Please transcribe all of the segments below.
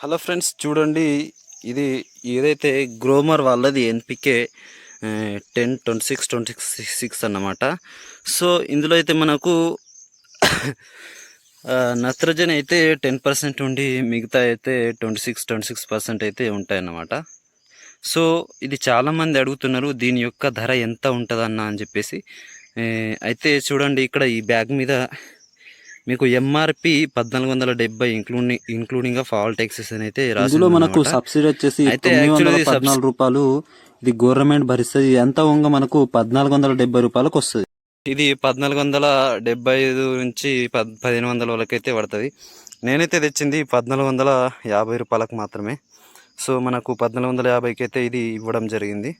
Hello friends చూడండి ఇది ఏదైతే గ్రోమర్ వాళ్ళది NPK ten twenty six twenty six six అన్నమాట. సో ఇందులో అయితే మనకు నత్రజన్ నత్రజని అయితే టెన్ పర్సెంట్ ఉండి మిగతా అయితే twenty six twenty six percent అయితే ఉంటాయన్నమాట. సో ఇది చాలామంది అడుగుతున్నారు దీని యొక్క ధర ఎంత ఉంటుందన్న అని చెప్పేసి. అయితే చూడండి ఇక్కడ ఈ బ్యాగ్ మీద మీకు ఎంఆర్పి పద్నాలుగు వందల డెబ్బై including including of all taxes అని అయితే ఇందులో మనకు. సబ్సిడీ వచ్చేసి అయితే పద్నాలుగు రూపాయలు ఇది గవర్నమెంట్ భరిస్తుంది. ఎంత వంగ మనకు పద్నాలుగు వందల డెబ్బై రూపాయలకు వస్తుంది? ఇది పద్నాలుగు వందల డెబ్బై ఐదు నుంచి పద్ పదిహేను వందల వరకైతే పడుతుంది. నేనైతే తెచ్చింది పద్నాలుగు వందల యాభై రూపాయలకు మాత్రమే. సో మనకు పద్నాలుగు వందల యాభైకి అయితే ఇది ఇవ్వడం జరిగింది.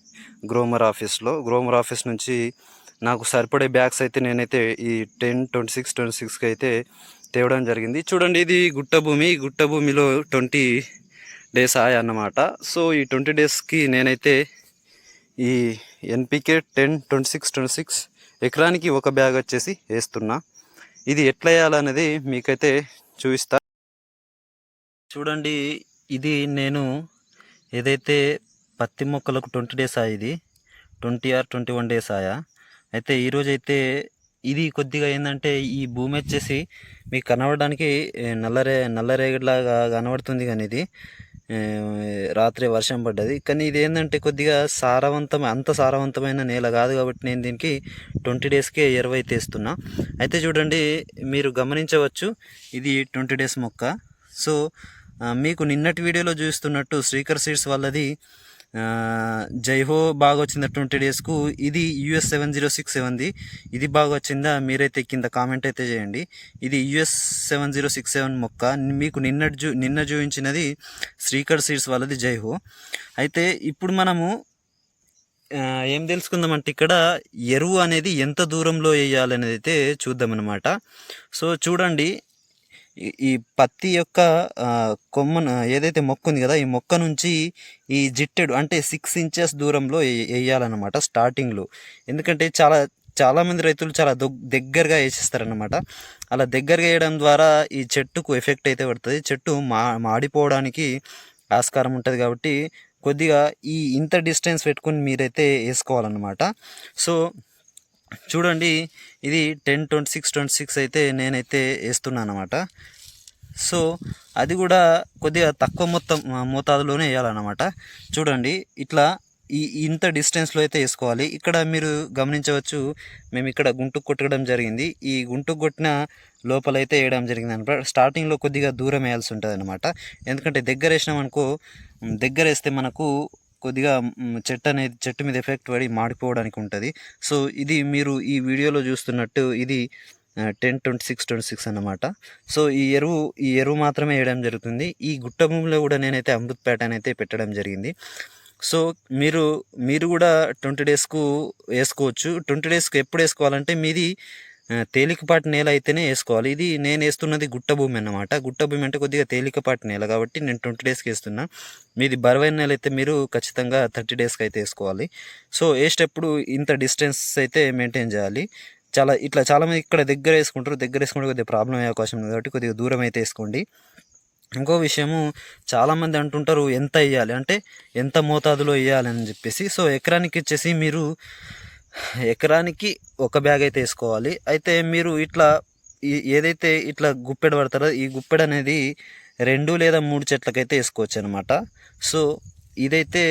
గ్రోమర్ ఆఫీస్లో. గ్రోమర్ ఆఫీస్ నుంచి నాకు సరిపడే బ్యాగ్స్ అయితే నేనైతే ఈ టెన్ ట్వంటీ సిక్స్ ట్వంటీ సిక్స్కి అయితే తేవడం జరిగింది. చూడండి ఇది గుట్ట భూమి ఈ గుట్ట భూమిలో ట్వంటీ డేస్ ఆయా అన్నమాట. సో ఈ ట్వంటీ డేస్కి నేనైతే ఈ NPK ten twenty six twenty six ఎకరానికి ఒక బ్యాగ్ వచ్చేసి వేస్తున్నా. ఇది ఎట్లా వేయాలనేది మీకైతే చూపిస్తా. చూడండి ఇది నేను ఏదైతే పత్తి మొక్కలకు ట్వంటీ డేస్ ఆయా ఇది twenty or twenty one days ఆయా. అయితే ఈరోజు అయితే ఇది కొద్దిగా ఏంటంటే ఈ భూమి వచ్చేసి మీకు కనబడడానికి నల్లరే నల్లరేగడిలాగా కనబడుతుంది కానీ ఇది రాత్రి వర్షం పడ్డది. కానీ ఇది ఏంటంటే కొద్దిగా సారవంతం అంత సారవంతమైన నేల కాదు కాబట్టి నేను దీనికి ట్వంటీ డేస్కే ఎరువు అయితే ఇస్తున్నా అయితే చూడండి మీరు గమనించవచ్చు ఇది ట్వంటీ డేస్ మొక్క. సో మీకు నిన్నటి వీడియోలో చూస్తున్నట్టు శ్రీకర్ సీడ్స్ వాళ్ళది జైహో బాగా వచ్చిందా ట్వంటీ డేస్కు ఇది యుఎస్ సెవెన్ జీరో సిక్స్ సెవెన్ది. ఇది బాగా వచ్చిందా మీరైతే కింద కామెంట్ అయితే చేయండి. ఇది US seven zero six seven మొక్క. మీకు నిన్న చూ నిన్న చూపించినది శ్రీకర్ సీడ్స్ వాళ్ళది జైహో. అయితే ఇప్పుడు మనము ఏం తెలుసుకుందామంటే ఇక్కడ ఎరువు అనేది ఎంత దూరంలో వేయాలనేది అయితే చూద్దామన్నమాట. సో చూడండి ఈ- ఈ పత్తి యొక్క కొమ్మను ఏదైతే మొక్క ఉంది కదా ఈ మొక్క నుంచి ఈ జిట్టెడు అంటే సిక్స్ ఇంచెస్ దూరంలో వేయాలన్నమాట స్టార్టింగ్లో ఎందుకంటే చాలా చాలామంది రైతులు చాలా దొగ్- దగ్గరగా వేసేస్తారనమాట అలా దగ్గరగా వేయడం ద్వారా ఈ చెట్టుకు ఎఫెక్ట్ అయితే పడుతుంది. చెట్టు మా మాడిపోవడానికి ఆస్కారం ఉంటుంది కాబట్టి కొద్దిగా ఈ ఇంత డిస్టెన్స్ పెట్టుకొని మీరైతే వేసుకోవాలన్నమాట. సో చూడండి ఇది ten twenty six twenty six అయితే నేనైతే వేస్తున్నాను అనమాట సో అది కూడా కొద్దిగా తక్కువ మొత్తం మోతాదులోనే వేయాలన్నమాట. చూడండి ఇట్లా ఈ ఇంత డిస్టెన్స్లో అయితే వేసుకోవాలి. ఇక్కడ మీరు గమనించవచ్చు మేము ఇక్కడ గుంటుకు కొట్టడం జరిగింది. ఈ గుంటుకు కొట్టిన లోపలైతే వేయడం జరిగింది అనమాట స్టార్టింగ్లో కొద్దిగా దూరం వేయాల్సి ఉంటుంది అనమాట ఎందుకంటే దగ్గర వేసినాం అనుకో దగ్గర వేస్తే మనకు కొద్దిగా చెట్టు అనేది చెట్టు మీద ఎఫెక్ట్ పడి మాడిపోవడానికి ఉంటుంది. సో ఇది మీరు ఈ వీడియోలో చూస్తున్నట్టు ఇది ten twenty six twenty six అన్నమాట. సో ఈ ఎరువు ఈ ఎరువు మాత్రమే వేయడం జరుగుతుంది. ఈ గుట్ట భూమిలో కూడా నేనైతే అమృత్ ప్యాటర్న్ అయితే పెట్టడం జరిగింది. సో మీరు మీరు కూడా ట్వంటీ డేస్కు వేసుకోవచ్చు. ట్వంటీ డేస్కు ఎప్పుడు వేసుకోవాలంటే మీది తేలికపాటి నేల అయితేనే వేసుకోవాలి. ఇది నేను వేస్తున్నది గుట్ట భూమి అన్నమాట. గుట్ట భూమి అంటే కొద్దిగా తేలికపాటి నేల కాబట్టి నేను ట్వంటీ డేస్కి వేస్తున్నా. మీది బరువైన నేల అయితే మీరు ఖచ్చితంగా థర్టీ డేస్కి అయితే వేసుకోవాలి. సో వేసేటప్పుడు ఇంత డిస్టెన్స్ అయితే మెయింటైన్ చేయాలి. చాలా ఇట్లా చాలామంది ఇక్కడ దగ్గర వేసుకుంటారు. దగ్గర వేసుకుంటే కొద్దిగా ప్రాబ్లం అయ్యే అవకాశం ఉంది కాబట్టి కొద్దిగా దూరం అయితే వేసుకోండి. ఇంకో విషయము చాలామంది అంటుంటారు ఎంత వేయాలి? అంటే ఎంత మోతాదులో వేయాలి? అని చెప్పేసి. సో ఎకరానికి వచ్చేసి మీరు ఎకరానికి ఒక బ్యాగ్ అయితే వేసుకోవాలి. అయితే మీరు ఇట్లా ఏదైతే ఇట్లా గుప్పెడు పడతారో ఈ గుప్పెడు అనేది రెండు లేదా మూడు చెట్లకైతే వేసుకోవచ్చు అనమాట సో ఇదైతే